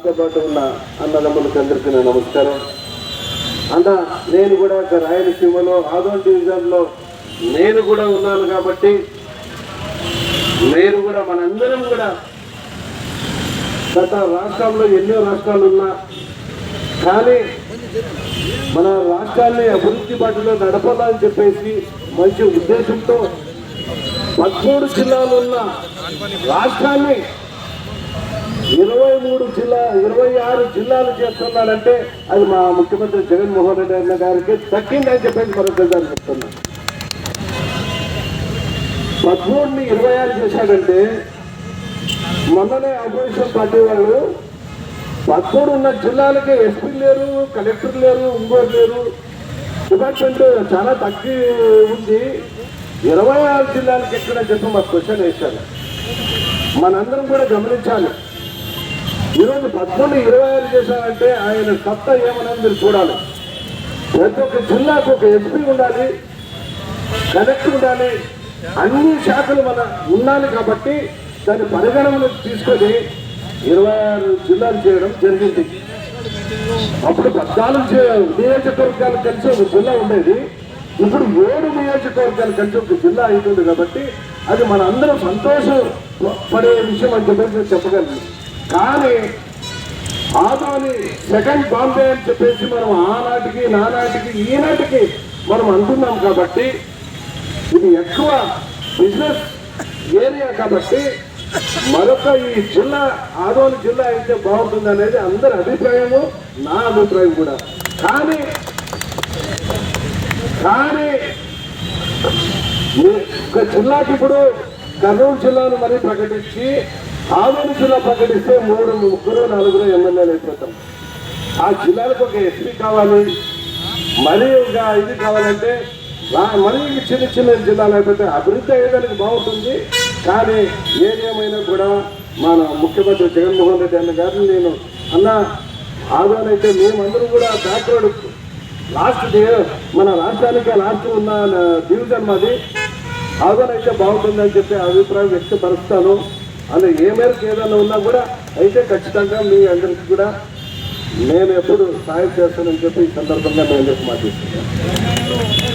పాటు ఉన్న అన్నదమ్ములకి అందరికీ నా నమస్కారం. అన్న నేను కూడా ఒక రాయలసీమలో ఆదో డివిజన్లో నేను కూడా ఉన్నాను కాబట్టి నేను కూడా మనందరం కూడా గత రాష్ట్రంలో ఎన్నో రాష్ట్రాలు ఉన్నా కానీ మన రాష్ట్రాన్ని అభివృద్ధి బాటలో నడపాలని చెప్పేసి మంచి ఉద్దేశంతో పదమూడు జిల్లాలు ఉన్న రాష్ట్రాన్ని ఇరవై మూడు జిల్లా ఇరవై ఆరు జిల్లాలు చేస్తున్నాడంటే అది మా ముఖ్యమంత్రి జగన్మోహన్ రెడ్డి అన్న గారికి తగ్గిందని చెప్పేసి మరొకసారి చెప్తున్నాను పదమూడుని ఇరవై ఆరు చేశాడంటే మొన్ననే అపోజిషన్ పార్టీ వాళ్ళు పదమూడు ఉన్న జిల్లాలకే ఎస్పీ లేరు కలెక్టర్ లేరు ఇంకోరు లేరు. డిపార్ట్మెంట్ చాలా తగ్గి ఉంది. ఇరవై ఆరు జిల్లాలకి ఎక్కడ చెప్పి మా క్వశ్చన్ వేశాను మనందరం కూడా గమనించాలి. ఈరోజు పదకొండు ఇరవై ఆరు చేశారంటే ఆయన సత్తా ఏమన్నది మీరు చూడాలి. ప్రతి ఒక్క జిల్లాకు ఒక ఎంపీ ఉండాలి కనెక్ట్ ఉండాలి అన్ని శాఖలు మన ఉండాలి కాబట్టి దాన్ని పరిగణనలోకి తీసుకొని ఇరవై ఆరు జిల్లాలు చేయడం జరిగింది. అప్పుడు పద్నాలుగు నియోజకవర్గాలు కలిసి ఒక జిల్లా ఉండేది. ఇప్పుడు ఏడు నియోజకవర్గాలు కలిసి ఒక జిల్లా అవుతుంది కాబట్టి అది మన అందరం సంతోషం పడే విషయం అని చెప్పేసి చెప్పగలను. కానీ ఆదాని సెకండ్ బాంబే అని చెప్పేసి మనం ఆనాటికి నానాటికి ఈనాటికి మనం అంటున్నాం కాబట్టి ఇది ఎక్కువ బిజినెస్ ఏరియా కాబట్టి మరొక ఈ జిల్లా ఆదోని జిల్లా అయితే బాగుంటుంది అనేది అందరి అభిప్రాయము నా అభిప్రాయం కూడా. కానీ కానీ ఒక జిల్లాకి ఇప్పుడు కర్నూలు జిల్లాను మరీ ప్రకటించి ఆదోని జిల్లా ప్రకటిస్తే మూడు ముగ్గురు నలుగురు ఎమ్మెల్యేలు అయిపోతాం. ఆ జిల్లాలకు ఒక ఎస్పీ కావాలి. మరీ ఒక ఇది కావాలంటే మరీ చిన్న చిన్న జిల్లాలు అయిపోతే అభివృద్ధి అయ్యేదానికి బాగుంటుంది. కానీ ఏదేమైనా కూడా మన ముఖ్యమంత్రి జగన్మోహన్ రెడ్డి అన్న గారిని నేను అన్న ఆదానైతే మేమందరం కూడా బ్యాక్వర్డ్ లాస్ట్ డే మన రాష్ట్రానికి లాస్ట్ ఉన్న డివిజన్ మాది. ఆదానైతే అయితే బాగుంటుందని చెప్పి అభిప్రాయం వ్యక్తపరుస్తాను. అందులో ఏ మేరకు ఏదైనా ఉన్నా కూడా అయితే ఖచ్చితంగా మీ అందరికీ కూడా నేను ఎప్పుడు సాయం చేస్తానని చెప్పి ఈ సందర్భంగా నేను మాట్లాడుతున్నాను.